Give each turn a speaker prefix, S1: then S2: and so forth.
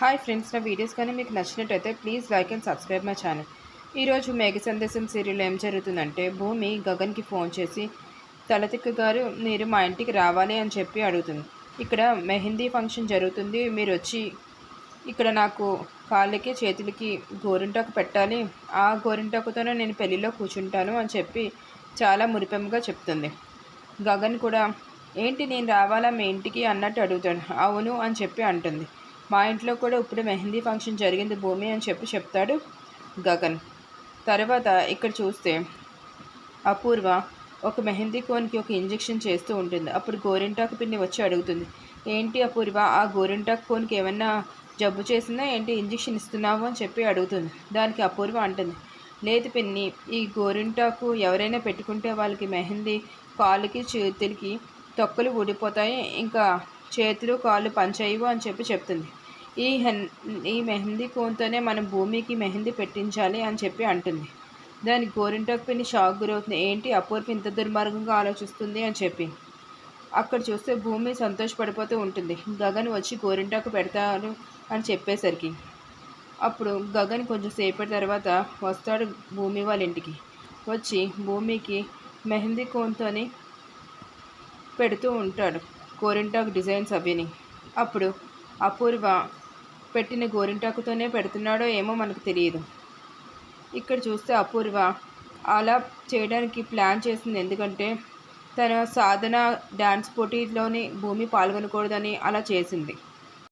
S1: Hi friends నా videos కానీ మీకు నచ్చినట్టయితే please like and subscribe my channel ఈరోజు మేఘ సందేశం సీరియల్ ఏం జరుగుతుందంటే భూమి గగన్కి ఫోన్ చేసి తలతిక్క గారు మీరు మా ఇంటికి రావాలి అని చెప్పి అడుగుతుంది. ఇక్కడ మెహందీ ఫంక్షన్ జరుగుతుంది. మీరు వచ్చి ఇక్కడ నాకు కాళ్ళకి చేతులకి గోరింటాకు పెట్టాలి. ఆ గోరింటాకుతోనే నేను పెళ్ళిలో కూర్చుంటాను అని చెప్పి చాలా మురిపెంగా చెప్తుంది. గగన్ కూడా ఏంటి నేను రావాలా మీ ఇంటికి అన్నట్టు అడుగుతాడు. అవును అని చెప్పి అంటుంది. మా ఇంట్లో కూడా ఇప్పుడు మెహందీ ఫంక్షన్ జరిగింది భూమి అని చెప్పి చెప్తాడు గగన్. తర్వాత ఇక్కడ చూస్తే అపూర్వ ఒక మెహందీ కోన్కి ఒక ఇంజెక్షన్ చేస్తూ ఉంటుంది. అప్పుడు గోరింటాకు పిన్ని వచ్చి అడుగుతుంది ఏంటి అపూర్వ ఆ గోరింటాకు కోన్కి ఏమన్నా జబ్బు చేసిందా? ఏంటి ఇంజెక్షన్ ఇస్తున్నావు? అని చెప్పి అడుగుతుంది. దానికి అపూర్వ అంటుంది లేదు పిన్ని ఈ గోరింటాకు ఎవరైనా పెట్టుకుంటే వాళ్ళకి మెహందీ కాలుకి చేతులకి తొక్కలు ఊడిపోతాయి. ఇంకా చేతులు కాళ్ళు పంచేయవు అని చెప్పి చెప్తుంది. ఈ హెన్ ఈ మెహందీ కోన్తోనే మనం భూమికి మెహందీ పెట్టించాలి అని చెప్పి అంటుంది. దాని గోరింటాకు పిన్ని షాక్ గురవుతుంది. ఏంటి అపూర్వ ఇంత దుర్మార్గంగా ఆలోచిస్తుంది అని చెప్పి. అక్కడ చూస్తే భూమి సంతోషపడిపోతూ ఉంటుంది. గగన్ వచ్చి గోరింటాకు పెడతారు అని చెప్పేసరికి. అప్పుడు గగన్ కొంచెం సేపటి తర్వాత వస్తాడు భూమి వాళ్ళ ఇంటికి. వచ్చి భూమికి మెహందీ కోన్తోని పెడుతూ ఉంటాడు. గోరింటాకు డిజైన్స్ అవిని అప్పుడు అపూర్వ పెట్టిన గోరింటాకుతోనే పెడుతున్నాడో ఏమో మనకు తెలియదు. ఇక్కడ చూస్తే అపూర్వ అలా చేయడానికి ప్లాన్ చేసింది. ఎందుకంటే తన సాధన డ్యాన్స్ పోటీలోని భూమి పాల్గొనకూడదని అలా చేసింది.